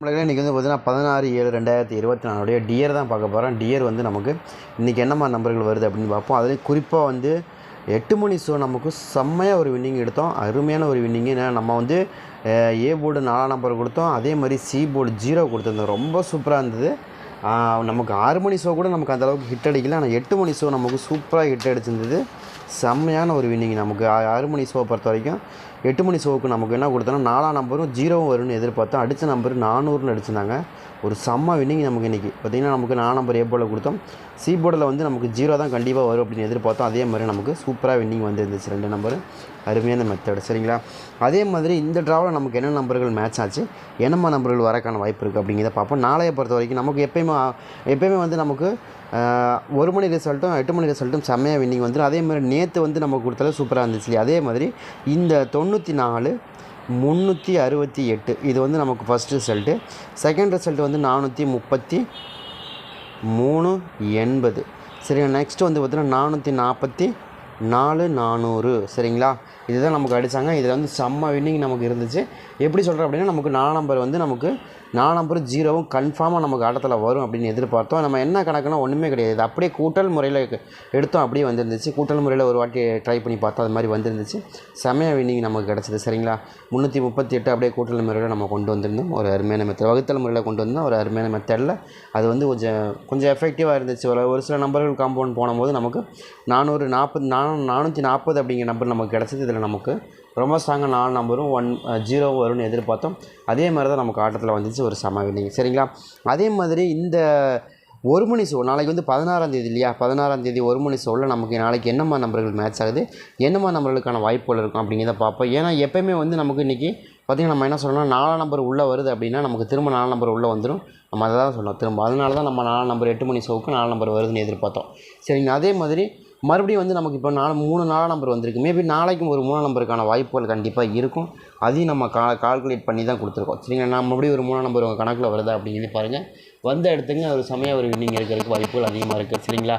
நம்மளுக்கு இன்றைக்கி வந்து பார்த்தீங்கன்னா பதினாறு ஏழு ரெண்டாயிரத்தி இருபத்தி நாலுடைய டியர் தான் பார்க்க போகிறோம் டியர் வந்து நமக்கு இன்றைக்கி என்னம்மா நம்பர்கள் வருது அப்படின்னு பார்ப்போம். அதுலேயும் குறிப்பாக வந்து எட்டு மணி ஷோ நமக்கு செம்மையாக ஒரு வின்னிங் எடுத்தோம். அருமையான ஒரு வின்னிங்கு ஏன்னா நம்ம வந்து ஏ போர்டு நாலாம் நம்பர் கொடுத்தோம். அதே மாதிரி சி போர்டு ஜீரோ கொடுத்துருந்தோம். ரொம்ப சூப்பராக இருந்தது. நமக்கு ஆறு மணி ஷோ கூட நமக்கு அந்தளவுக்கு ஹிட் அடிக்கல. ஆனால் எட்டு மணி ஷோ நமக்கு சூப்பராக ஹிட் அடிச்சிருந்தது. செம்மையான ஒரு வின்னிங் நமக்கு. ஆறு மணி ஷோ பொறுத்த வரைக்கும் எட்டு மணி ஷோவுக்கு நமக்கு என்ன கொடுத்தோன்னா நாலாம் நம்பரும் ஜீரோவும் வரும்னு எதிர்பார்த்தோம் அடித்த நம்பர் நானூறுன்னு அடிச்சிருந்தாங்க. ஒரு செம்ம வின்னிங் நமக்கு இன்றைக்கி பார்த்திங்கன்னா நமக்கு நாலாம் நம்பர் ஏ போர்டில் கொடுத்தோம். சி போர்டில் வந்து நமக்கு ஜீரோ தான் கண்டிப்பாக வரும் அப்படின்னு எதிர்பார்த்தோம். அதே மாதிரி நமக்கு சூப்பராக வின்னிங் வந்துருந்துச்சு ரெண்டு நம்பர் அருமையான மெத்தட் சரிங்களா? அதே மாதிரி இந்த ட்ராவில் நமக்கு என்ன நம்பர்கள் மேட்ச் ஆச்சு? என்னம்மா நம்பர்கள் வரக்கான வாய்ப்பு இருக்குது அப்படிங்கிறத பார்ப்போம். நாளைய பொறுத்த வரைக்கும் நமக்கு எப்பயுமே எப்பயுமே வந்து நமக்கு ஒரு மணி ரிசல்ட்டும் எட்டு மணி ரிசல்ட்டும் செம்மையாக வின்னிங் வந்துடும் அதே மாதிரி நேற்று வந்து நமக்கு கொடுத்தாலும் சூப்பராக இருந்துச்சு இல்லையா? அதே மாதிரி இந்த தொண்ணூற்றி நாலு முந்நூற்றி அறுபத்தி எட்டு இது வந்து நமக்கு ஃபஸ்ட் ரிசல்ட்டு செகண்ட் ரிசல்ட் வந்து நானூற்றி முப்பத்தி மூணு எண்பது. சரிங்களா? நெக்ஸ்ட் வந்து பார்த்தீங்கன்னா நானூற்றி நாற்பத்தி நாலு நானூறு. சரிங்களா? இதுதான் நமக்கு அடித்தாங்க இதில் வந்து செம்ம வின்னிங் நமக்கு இருந்துச்சு. எப்படி சொல்கிறேன் அப்படின்னா நமக்கு நாலு நம்பர் வந்து நமக்கு நாலு நம்பர் ஜீரோவும் கன்ஃபார்மாக நமக்கு ஆட்டத்தில் வரும் அப்படின்னு எதிர்பார்த்தோம். நம்ம என்ன கணக்குனா ஒன்றுமே கிடையாது. அப்படியே கூட்டல் முறையில் எடுத்தோம் அப்படியே வந்துருந்துச்சு. கூட்டல் முறையில் ஒரு வாட்டி ட்ரை பண்ணி பார்த்தோம். அது மாதிரி வந்துருந்துச்சு. செமையாக வின்னிங் நமக்கு கிடச்சிது சரிங்களா? முந்நூற்றி முப்பத்தி எட்டு அப்படியே கூட்டல் முறையில் நம்ம கொண்டு வந்திருந்தோம். ஒரு அருமையான மெத்தட் வகுத்தல் முறையில் கொண்டு வந்தோம். ஒரு அருமையான மெத்தடில் அது வந்து கொஞ்சம் கொஞ்சம் எஃபெக்டிவாக இருந்துச்சு. ஒரு ஒரு சில நம்பர்கள் காம்பவுண்ட் போகும்போது நமக்கு நானூறு நாற்பது நானூ நானூற்றி நாற்பது அப்படிங்கிற நம்பர் நமக்கு கிடச்சிது. இதில் நமக்கு. ரொம்ப ஸ்ட்ராங்காக நாலு நம்பரும் ஒன் ஜீரோ வரும்னு எதிர்பார்த்தோம். அதே மாதிரி தான் நமக்கு ஆட்டத்தில் வந்துச்சு ஒரு சம சரிங்களா? அதே மாதிரி இந்த ஒரு மணி ஷோ நாளைக்கு வந்து பதினாறாம் தேதி இல்லையா? பதினாறாம் தேதி ஒரு மணி ஷோவில் நமக்கு நாளைக்கு என்னம்மா நம்பர்கள் மேட்ச் ஆகுது? என்னம்மா நம்பர்களுக்கான வாய்ப்புகள் இருக்கும் அப்படிங்கிறத பார்ப்போம். ஏன்னா எப்பயுமே வந்து நமக்கு இன்றைக்கி பார்த்திங்கன்னா நம்ம என்ன சொல்லணும்னா நாலாம் நம்பர் உள்ளே வருது அப்படின்னா நமக்கு திரும்ப நாலு நம்பர் உள்ளே வந்துடும் நம்ம அதை தான் சொன்னோம் திரும்ப அதனால தான் நம்ம நாலு நம்பர் எட்டு மணி ஷோவுக்கு நாலு நம்பர் வருதுன்னு எதிர்பார்த்தோம். சரிங்க அதே மாதிரி மறுபடியும் வந்து நமக்கு இப்போ நாலு மூணு நாலாம் நம்பர் வந்திருக்கு. மேபி நாளைக்கும் ஒரு மூணாம் நம்பருக்கான வாய்ப்புகள் கண்டிப்பாக இருக்கும். அதையும் நம்ம கா கால்குலேட் பண்ணி தான் கொடுத்துருக்கோம். சரிங்களா? நான் மறுபடியும் ஒரு மூணாம் நம்பர் உங்கள் கணக்கில் வருதா அப்படிங்கிறது பாருங்கள் வந்த இடத்துக்கு ஒரு சமயம் ஒரு வின்னிங் இருக்கிறதுக்கு வாய்ப்புகள் அதிகமாக இருக்குது சரிங்களா?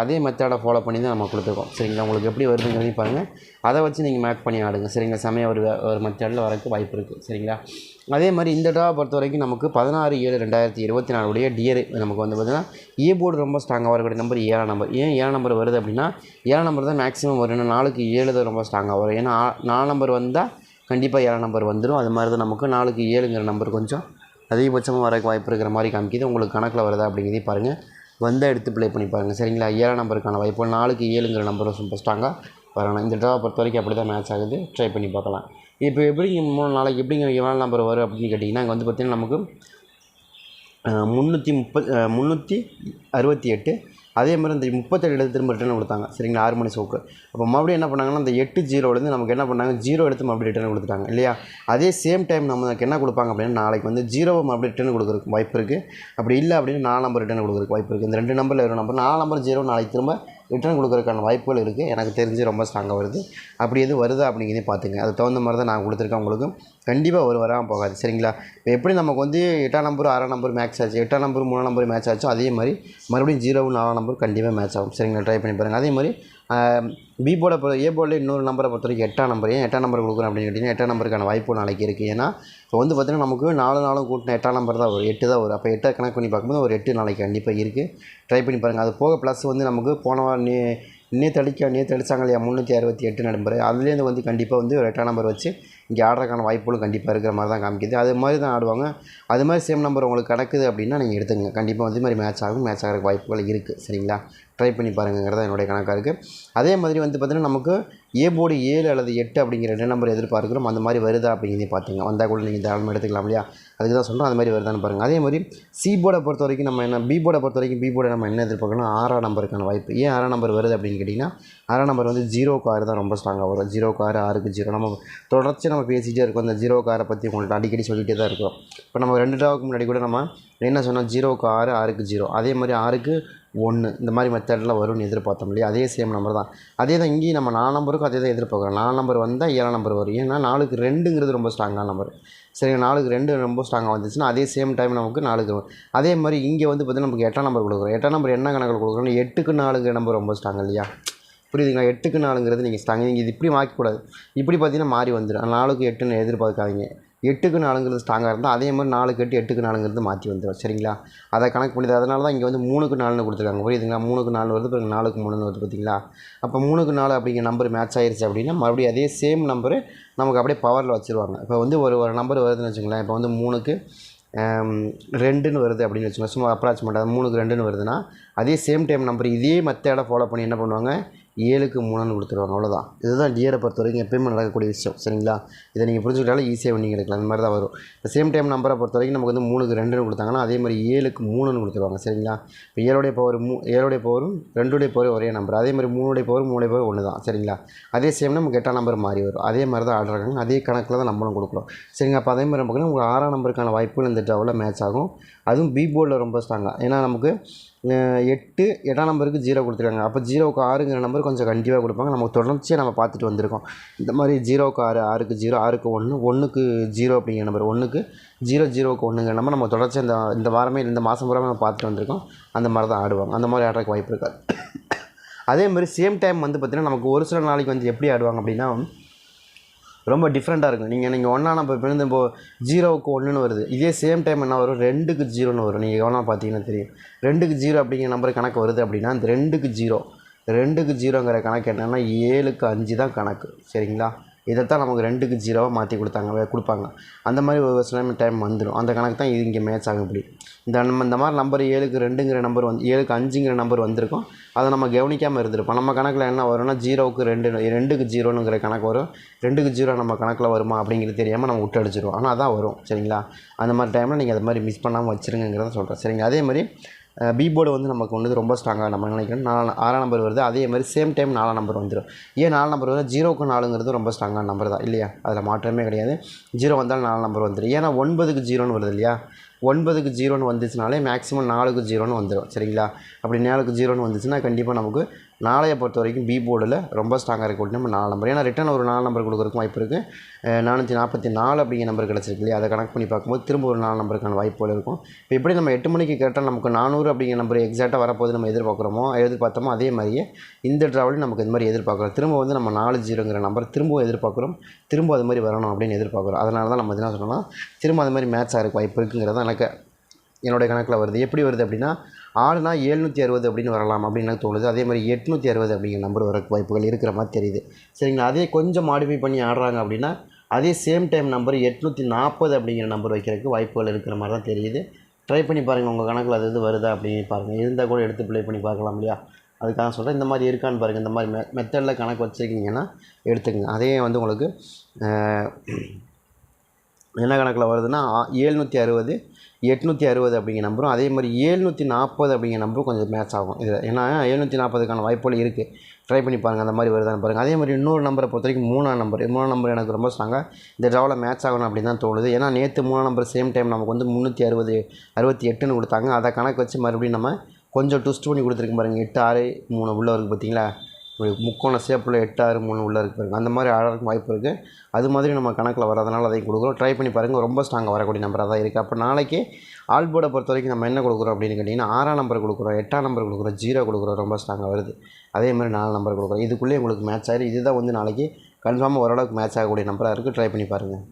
அதே மெத்தடை ஃபாலோ பண்ணி தான் நம்ம கொடுத்துருக்கோம். சரிங்களா? உங்களுக்கு எப்படி வருதுங்கிறதையும் பாருங்கள் அதை வச்சு நீங்கள் மேக் பண்ணி ஆடுங்க. சரிங்களா? சமயம் ஒரு ஒரு மெத்தடில் வரக்கு வாய்ப்பு இருக்குது சரிங்களா? அதே மாதிரி இந்த ட்ரா பொறுத்த வரைக்கும் நமக்கு பதினாறு ஏழு ரெண்டாயிரத்தி இருபத்தி நாலுடைய டியர் நமக்கு வந்து பார்த்திங்கன்னா ஏ போர்டு ரொம்ப ஸ்ட்ராங்காக வரக்கூடிய நம்பர் ஏழாம் நம்பர் ஏன் ஏழாம் நம்பர் வருது அப்படின்னா ஏழாம் நம்பர் தான் மேக்ஸிமம் வரும். ஏன்னா நாளுக்கு ஏழு தான் ரொம்ப ஸ்ட்ராங்காக வரும். ஏன்னா நாலு நம்பர் வந்தால் கண்டிப்பாக ஏழாம் நம்பர் வந்துடும் அது மாதிரி தான் நமக்கு நாளுக்கு ஏழுங்கிற நம்பர் கொஞ்சம் அதிகபட்சமாக வரக்கு வாய்ப்பு இருக்கிற மாதிரி காமிக்கிது. உங்களுக்கு கணக்கில் வருதா அப்படிங்கிறதையும் பாருங்கள் வந்த எடுத்து ப்ளே பண்ணி பாருங்கள் சரிங்களா? ஏழாம் நம்பருக்கான வாய்ப்பு. நாளுக்கு ஏழுங்கிற நம்பரும் சூப்பர் ஸ்ட்ராங்காக வரணும். இந்த ட்ராவை பொறுத்த வரைக்கும் அப்படி தான் மேட்ச் ஆகுது. ட்ரை பண்ணி பார்க்கலாம். இப்போ எப்படிங்க மூணு நாளைக்கு எப்படிங்க எவ்வளோ நம்பர் வரும் அப்படின்னு கேட்டிங்கன்னா இங்கே வந்து பார்த்திங்கன்னா நமக்கு முந்நூற்றி முப்பத் முந்நூற்றி அறுபத்தி எட்டு அதே மாதிரி இந்த முப்பத்தேழு எடுத்து திரும்ப ரிட்டர்ன் கொடுத்தாங்க. சரிங்களா? ஆறு மணி சோக்கு. அப்போ மறுபடியும் என்ன பண்ணாங்கன்னா அந்த எட்டு ஜீரோலேருந்து நமக்கு என்ன பண்ணாங்க? ஜீரோ எடுத்து மறுபடியும் ரிட்டர்ன் கொடுத்துட்டாங்க இல்லையா? அதே சேம் டைம் நமக்கு என்ன கொடுப்பாங்க அப்படின்னா நாளைக்கு வந்து ஜீரோவை மறுபடியும் ரிட்டர்ன் கொடுக்குறதுக்கு வாய்ப்பு இருக்குது அப்படி இல்லை அப்படின்னு நாலு நம்பர் ரிட்டர்ன் கொடுக்குறதுக்கு வாய்ப்பு இருக்குது இந்த ரெண்டு நம்பரில் ஒரு நம்பர் நாலு நம்பர் ஜீரோ நாளைக்கு திரும்ப ரிட்டர்ன் கொடுக்குறதுக்கான வாய்ப்புகள் இருக்குது எனக்கு தெரிஞ்சு ரொம்ப ஸ்ட்ராங்காக வருது. அப்படி எதுவும் வருதா அப்படிங்கிறதையும் பார்த்துங்க. அது தகுந்த மாதிரி தான் நான் கொடுத்துருக்கேன் உங்களுக்கு. கண்டிப்பாக ஒரு வராமல் போகாது. சரிங்களா? இப்போ எப்படி நமக்கு வந்து எட்டாம் நம்பர் ஆறாம் நம்பர் மேட்ச் ஆச்சு எட்டாம் நம்பர் மூணாம் நம்பர் மேட்ச் ஆச்சோ அதே மாதிரி மறுபடியும் ஜீரோவும் நாலாம் நம்பர் கண்டிப்பாக மேட்ச் ஆகும். சரிங்களா? ட்ரை பண்ணி பாருங்கள் அதே மாதிரி பி போர்டை பொறுத்த ஏ போர்டில் இன்னொரு நம்பரை பொறுத்த வரைக்கும் எட்டாம் நம்பர் ஏன் எட்டாம் நம்பர் கொடுக்குறேன் அப்படின்னு கேட்டிங்கன்னா எட்டாம் நம்பருக்கான வாய்ப்பு நாளைக்கு இருக்குது ஏன்னா இப்போ வந்து பார்த்திங்கன்னா நமக்கு நாலு நாளும் கூட்டின எட்டாம் நம்பர் தான் வரும். எட்டு தான் வரும். அப்போ எட்டை கணக்கு பண்ணி பார்க்கும்போது ஒரு எட்டு நாளைக்கு கண்டிப்பாக இருக்குது ட்ரை பண்ணி பாருங்கள் அது போக ப்ளஸ் வந்து நமக்கு போன வாரம் நே நேற்று அடிக்க நேற்று அடித்தாங்க இல்லையா? முந்நூற்றி அறுபத்தி எட்டு நம்பர் அதுலேருந்து வந்து கண்டிப்பாக வந்து ஒரு எட்டாம் நம்பர் வச்சு இங்கே ஆடுறதுக்கான வாய்ப்புகளும் கண்டிப்பாக இருக்கிற மாதிரி தான் காமிக்குது. அது மாதிரி தான் ஆடுவாங்க. அது மாதிரி சேம் நம்பர் உங்களுக்கு கிடக்குது அப்படின்னா நீங்கள் எடுத்துங்க கண்டிப்பாக வந்து மாதிரி மேட்ச் ஆகும். மேட்ச் ஆகிறதுக்கு வாய்ப்புகள் இருக்குது சரிங்களா? ட்ரை பண்ணி பாருங்கிறதா என்னுடைய கணக்காக இருக்குது அதே மாதிரி வந்து பார்த்திங்கன்னா நமக்கு ஏ போர்டு ஏழு அல்லது எட்டு அப்படிங்கிற ரெண்டு நம்பர் எதிர்பார்க்குறோம். அந்த மாதிரி வருதா அப்படிங்கிறதையும் பார்த்துங்க. வந்தால் கூட நீங்கள் தாராளமாக எடுத்துக்கலாம் இல்லையா? அதுக்கு தான் சொல்கிறோம் அது மாதிரி வருதான்னு பாருங்கள் அதே மாதிரி சி போர்டை பொறுத்த வரைக்கும் நம்ம என்ன பி போர்டை பொறுத்த வரைக்கும் பி போர்டை நம்ம என்ன எதிர்பார்க்கணும் ஆறாம் நம்பருக்கான வாய்ப்பு. ஏன் ஆறாம் நம்பர் வருது அப்படின்னு கேட்டிங்கன்னா ஆறாம் நம்பர் வந்து ஜீரோ கார் தான் ரொம்ப ஸ்ட்ராங்காக வரும். ஜீரோ கார் ஆறுக்கு ஜீரோ நம்ம தொடர்ச்சி நம்ம பேசிகிட்டே இருக்கோம். அந்த ஜீரோ காரை பற்றி உங்கள்கிட்ட அடிக்கடி சொல்லிகிட்டே தான் இருக்கிறோம். இப்போ நம்ம ரெண்டு டாவுக்கு முன்னாடி கூட நம்ம என்ன சொன்னோம் ஜீரோவுக்கு ஆறு ஆறுக்கு ஜீரோ. அதே மாதிரி ஆறுக்கு ஒன்று இந்த மாதிரி மெத்தடில் வரும்னு எதிர்பார்த்தோம் இல்லையா? அதே சேம் நம்பர் தான். அதே தான் இங்கேயும் நம்ம நாலு நம்பருக்கும் அதே தான் எதிர்பார்க்குறோம். நாலு நம்பர் வந்தால் ஏழாம் நம்பர் வரும். ஏன்னா நாலுக்கு ரெண்டுங்கிறது ரொம்ப ஸ்ட்ராங்கான நம்பர் சரி நாலுக்கு ரெண்டு ரொம்ப ஸ்ட்ராங்காக வந்துச்சுன்னா அதே சேம் டைம் நமக்கு நாலுக்கு அதே மாதிரி இங்கே வந்து பார்த்திங்கன்னா நமக்கு எட்டாம் நம்பர் கொடுக்குறோம். எட்டாம் நம்பர் என்ன கணக்கில் கொடுக்குறோம் எட்டுக்கு நாலுக்கு நம்பர் ரொம்ப ஸ்ட்ராங் இல்லையா? புரியுதுங்களா? எட்டுக்கு நாலுங்கிறது நீங்கள் ஸ்ட்ராங் நீங்கள் இது இப்படி மாற்றக்கூடாது. இப்படி பார்த்தீங்கன்னா மாறி வந்துடும். நாலுக்கு எட்டுன்னு எதிர்பார்க்காதீங்க. எட்டுக்கு நாலுங்கிறது ஸ்ட்ராங்காக இருந்தால் அதே மாதிரி நாலுக்கு எட்டு எட்டுக்கு நாலுங்கிறது மாற்றி வந்துடும் சரிங்களா? அதை கணக்கு பண்ணி அதனால தான் இங்கே வந்து மூணுக்கு நாலுன்னு கொடுத்துருக்காங்க. புரியுதுங்களா? மூணுக்கு நாலு வருது பிறகு நாலுக்கு மூணுன்னு வருது பார்த்தீங்களா அப்போ மூணுக்கு நாலு அப்படிங்கிற நம்பர் மேட்ச் ஆயிடுச்சு அப்படின்னா மறுபடியும் அதே சேம் நம்பரு நமக்கு அப்படியே பவரில் வச்சுருவாங்க. இப்போ வந்து ஒரு ஒரு நம்பர் வருதுன்னு வச்சுங்களேன் இப்போ வந்து மூணுக்கு ரெண்டுன்னு வருது அப்படின்னு வச்சுக்கோங்க. சும்மா அப்ராச்மெண்ட் அது மூணுக்கு ரெண்டுன்னு வருதுன்னா அதே சேம் டைம் நம்பர் இதே மெத்தேடை ஃபாலோ பண்ணி என்ன பண்ணுவாங்க? ஏழுக்கு மூணுன்னு கொடுத்துருவாங்க. அவ்வளோதான் இதுதான் டியரை பொறுத்த வரைக்கும் எப்பயுமே நடக்கக்கூடிய விஷயம். சரிங்களா? இதை நீங்கள் புரிஞ்சுக்கிட்டாலும் ஈஸியாக நீங்கள் எடுக்கலாம். அந்த மாதிரி தான் வரும். இப்போ சேம் டைம் நம்பரை பொறுத்த வரைக்கும் நமக்கு வந்து மூணுக்கு ரெண்டுன்னு கொடுத்தாங்கன்னா அதே மாதிரி ஏழுக்கு மூணுன்னு கொடுத்துருவாங்க. சரிங்களா? இப்போ ஏழுடைய பவர் மூ ஏழுடைய பவரும் ரெண்டுடைய பவர் ஒரே நம்பர் அதே மாதிரி மூணுடைய பவர் மூணுடைய பவர் ஒன்று தான் சரிங்களா? அதே சேம் நமக்கு எட்டாம் நம்பர் மாறி வரும். அதே மாதிரி தான் ஆர்டர் இருக்காங்க. அதே கணக்கில் தான் நம்மளும் கொடுக்குறோம் சரிங்க அப்போ அதே மாதிரி நமக்கு உங்களுக்கு ஆறாம் நம்பருக்கான வாய்ப்புகள் இந்த ட்ராவில் மேட்ச் ஆகும். அதுவும் பி போர்டில் ரொம்ப ஸ்ட்ராங்காக ஏன்னா நமக்கு எட்டு எட்டாம் நம்பருக்கு ஜீரோ கொடுத்துருக்காங்க. அப்போ ஜீரோவுக்கு ஆறுங்கிற நம்பர் கொஞ்சம் கண்டிப்பாக கொடுப்பாங்க. நம்ம தொடர்ச்சியாக நம்ம பார்த்துட்டு வந்திருக்கோம். இந்த மாதிரி ஜீரோவுக்கு ஆறு ஆறுக்கு ஜீரோ ஆறுக்கு ஒன்று ஒன்றுக்கு ஜீரோ அப்படிங்கிற நம்பர். ஒன்றுக்கு ஜீரோ ஜீரோவுக்கு ஒன்றுங்கிற நம்பர் நம்ம தொடர்ச்சியாக இந்த இந்த வாரமே இந்த மாதம் பூரா நம்ம பார்த்துட்டு வந்திருக்கோம். அந்த மாதிரி தான் ஆடுவாங்க. அந்த மாதிரி ஆடுறதுக்கு வாய்ப்பு இருக்காது. அதே மாதிரி சேம் டைம் வந்து பார்த்திங்கன்னா நமக்கு ஒரு சில நாளைக்கு வந்து எப்படி ஆடுவாங்க அப்படின்னா ரொம்ப டிஃப்ரெண்ட்டாக இருக்கும் நீங்கள் நீங்கள் ஒன்றா நம்ம இப்போ இருந்து இப்போ ஜீரோவுக்கு ஒன்றுன்னு வருது. இதே சேம் டைம் என்ன வரும்? ரெண்டுக்கு ஜீரோன்னு வரும். நீங்கள் எவ்வளோ பார்த்தீங்கன்னா தெரியும். ரெண்டுக்கு ஜீரோ அப்படிங்கிற நம்பர் கணக்கு வருது அப்படின்னா அந்த ரெண்டுக்கு ஜீரோ. ரெண்டுக்கு ஜீரோங்கிற கணக்கு என்னென்னா ஏழுக்கு அஞ்சு தான் கணக்கு. சரிங்களா? இதைத்தான் நமக்கு ரெண்டுக்கு ஜீரோவாக மாற்றி கொடுத்தாங்க வே- கொடுப்பாங்க. அந்த மாதிரி ஒரு சில டைம் வந்துடும் அந்த கணக்கு தான் இது இங்கே மேட்ச் ஆகும் இப்படி இந்த நம்ம இந்த மாதிரி நம்பர் ஏழுக்கு ரெண்டுங்கிற நம்பர் வந்து ஏழுக்கு அஞ்சுங்கிற நம்பர் வந்திருக்கும். அதை நம்ம கவனிக்காமல் இருந்திருப்போம். நம்ம கணக்கில் என்ன வரும்னா ஜீரோவுக்கு ரெண்டு ரெண்டுக்கு ஜீரோனுங்கிற கணக்கு வரும். ரெண்டுக்கு ஜீரோ நம்ம கணக்கில் வருமா அப்படிங்கிறது தெரியாமல் நம்ம விட்டு அடிச்சிருவோம். ஆனால் அதான் வரும். சரிங்களா? அந்த மாதிரி டைமில் நீங்கள் அது மாதிரி மிஸ் பண்ணாமல் வச்சுருங்கிறத சொல்கிறேன் சரிங்க? அதே மாதிரி பி போர்டு வந்து நமக்கு வந்து ரொம்ப ஸ்ட்ராங்காக நம்ம நினைக்கிறோம். நாலு ஆறாம் நம்பர் வருது. அதே மாதிரி சேம் டைம் நாலாம் நம்பர் வந்துடும் ஏன் நாலு நம்பர் வருது? ஜீரோக்கு நாலுங்கிறது ரொம்ப ஸ்ட்ராங்கான நம்பர் தான் இல்லையா? அதில் மாற்றமே கிடையாது. ஜீரோ வந்தாலும் நாலு நம்பர் வந்துடும் ஏன்னா ஒன்பதுக்கு ஜீரோன்னு வருது இல்லையா? ஒன்பதுக்கு ஜீரோன்னு வந்துச்சுனாலே மேக்ஸிமம் நாலுக்கு ஜீரோன்னு வந்துடும் சரிங்களா? அப்படி நாலுக்கு ஜீரோன்னு வந்துச்சுன்னா கண்டிப்பாக நமக்கு நாளைய பொறுத்த வரைக்கும் பி போர்டில் ரொம்ப ஸ்ட்ராங்காக இருக்கக்கூடிய நம்ம நாலு நம்பர் ஏன்னா ரிட்டன் ஒரு நாலு நம்பர் கொடுக்குறதுக்கு வாய்ப்பு இருக்குது நானூற்றி நாற்பத்தி நாலு அப்படிங்கிற நம்பர் கிடச்சிருக்கு இல்லையா? அதை கணக்கு பண்ணி பார்க்கும்போது திரும்ப ஒரு நாலு நம்பருக்கான வாய்ப்புகள் இருக்கும். இப்போ எப்படி நம்ம எட்டு மணிக்கு கேட்டால் நமக்கு நானூறு அப்படிங்கிற நம்பர் எக்ஸாக்டாக வரப்போது நம்ம எதிர்பார்க்குறோமோ எதிர்பார்த்தோமோ அதே மாதிரியே இந்த ட்ராவலையும் நமக்கு இது மாதிரி எதிர்பார்க்குறோம் திரும்ப வந்து நம்ம நாலு ஜீரோங்கிற நம்பர் திரும்பவும் எதிர்பார்க்குறோம். திரும்ப அது மாதிரி வரணும் அப்படின்னு எதிர்பார்க்குறோம். அதனால தான் நம்ம என்ன சொன்னோம்னா திரும்ப அது மாதிரி மேட்ச் ஆகிறதுக்கு வாய்ப்பு இருக்குங்கிறது கணக்கை. என்னுடைய கணக்கில் வருது. எப்படி வருது அப்படின்னா ஆளுனா ஏழ்நூற்றி அறுபது அப்படின்னு வரலாம் அப்படின்னு எனக்கு தோணுது. அதே மாதிரி எட்நூற்றி அறுபது அப்படிங்கிற நம்பர் வர வாய்ப்புகள் இருக்கிற மாதிரி தெரியுது. சரிங்களா? அதே கொஞ்சம் மாடிஃபை பண்ணி ஆடுறாங்க அப்படின்னா அதே சேம் டைம் நம்பர் எட்நூற்றி நாற்பது அப்படிங்கிற நம்பர் வைக்கிறதுக்கு வாய்ப்புகள் இருக்கிற மாதிரி தான் தெரியுது. ட்ரை பண்ணி பாருங்கள் உங்கள் கணக்கில் அது இது வருதா அப்படின்னு பாருங்கள் இருந்தால் கூட எடுத்து ப்ளே பண்ணி பார்க்கலாம் இல்லையா? அதுக்காக சொல்கிறேன் இந்த மாதிரி இருக்கான்னு பாருங்கள் இந்த மாதிரி மெ மெத்தடில் கணக்கு வச்சுருக்கீங்கன்னா எடுத்துக்கங்க. அதே வந்து உங்களுக்கு என்ன கணக்கில் வருதுன்னா ஏழ்நூற்றி அறுபது எட்நூற்றி அறுபது அப்படிங்கிற நம்பரும் அதே மாதிரி ஏழ்நூற்றி நாற்பது அப்படிங்கிற நம்பரும் கொஞ்சம் மேட்ச் ஆகும். இதில் ஏன்னா ஏழ்நூற்றி நாற்பதுக்கான வாய்ப்புகள் இருக்குது ட்ரை பண்ணி பாருங்கள் அந்த மாதிரி வருதான்னு பாருங்கள் அதே மாதிரி இன்னொரு நம்பரை பொறுத்த வரைக்கும் மூணாம் நம்பர் மூணாம் நம்பர் எனக்கு ரொம்ப ஸ்ட்ராங்காக இந்த ட்ராவில் மேட்ச் ஆகணும் அப்படின்னு தான் தோணுது. ஏன்னா நேற்று மூணாம் நம்பர் சேம் டைம் நமக்கு வந்து முந்நூற்றி அறுபது அறுபத்தி எட்டுன்னு கொடுத்தாங்க. அதை கணக்கு வச்சு மறுபடியும் நம்ம கொஞ்சம் ட்விஸ்ட் பண்ணி கொடுத்துருக்கு பாருங்கள் எட்டு ஆறு மூணு உள்ளே இருக்குது பார்த்தீங்களா ஒரு முக்கோண சேப்பில் எட்டு ஆறு மூணு உள்ளே இருக்கு பாருங்கள் அந்த மாதிரி ஆடுறதுக்கு வாய்ப்பு இருக்குது அது மாதிரி நம்ம கணக்கில் வரதுனால அதையும் கொடுக்குறோம். ட்ரை பண்ணி பாருங்கள் ரொம்ப ஸ்ட்ராங்காக வரக்கூடிய நம்பராக தான் இருக்குது அப்போ நாளைக்கு ஆல் போர்டை பொறுத்த வரைக்கும் நம்ம என்ன கொடுக்குறோம் அப்படின்னு கேட்டிங்கன்னா ஆறாம் நம்பர் கொடுக்குறோம் எட்டாம் நம்பர் கொடுக்குறோம் ஜீரோ கொடுக்குறோம். ரொம்ப ஸ்ட்ராங்காக வருது. அதே மாதிரி நாலு நம்பர் கொடுக்குறோம். இதுக்குள்ளேயே உங்களுக்கு மேட்ச் ஆகிடும் இதுதான் வந்து நாளைக்கு கன்ஃபார்மாக ஓரளவுக்கு மேட்ச் ஆகக்கூடிய நம்பராக இருக்குது ட்ரை பண்ணி பாருங்கள்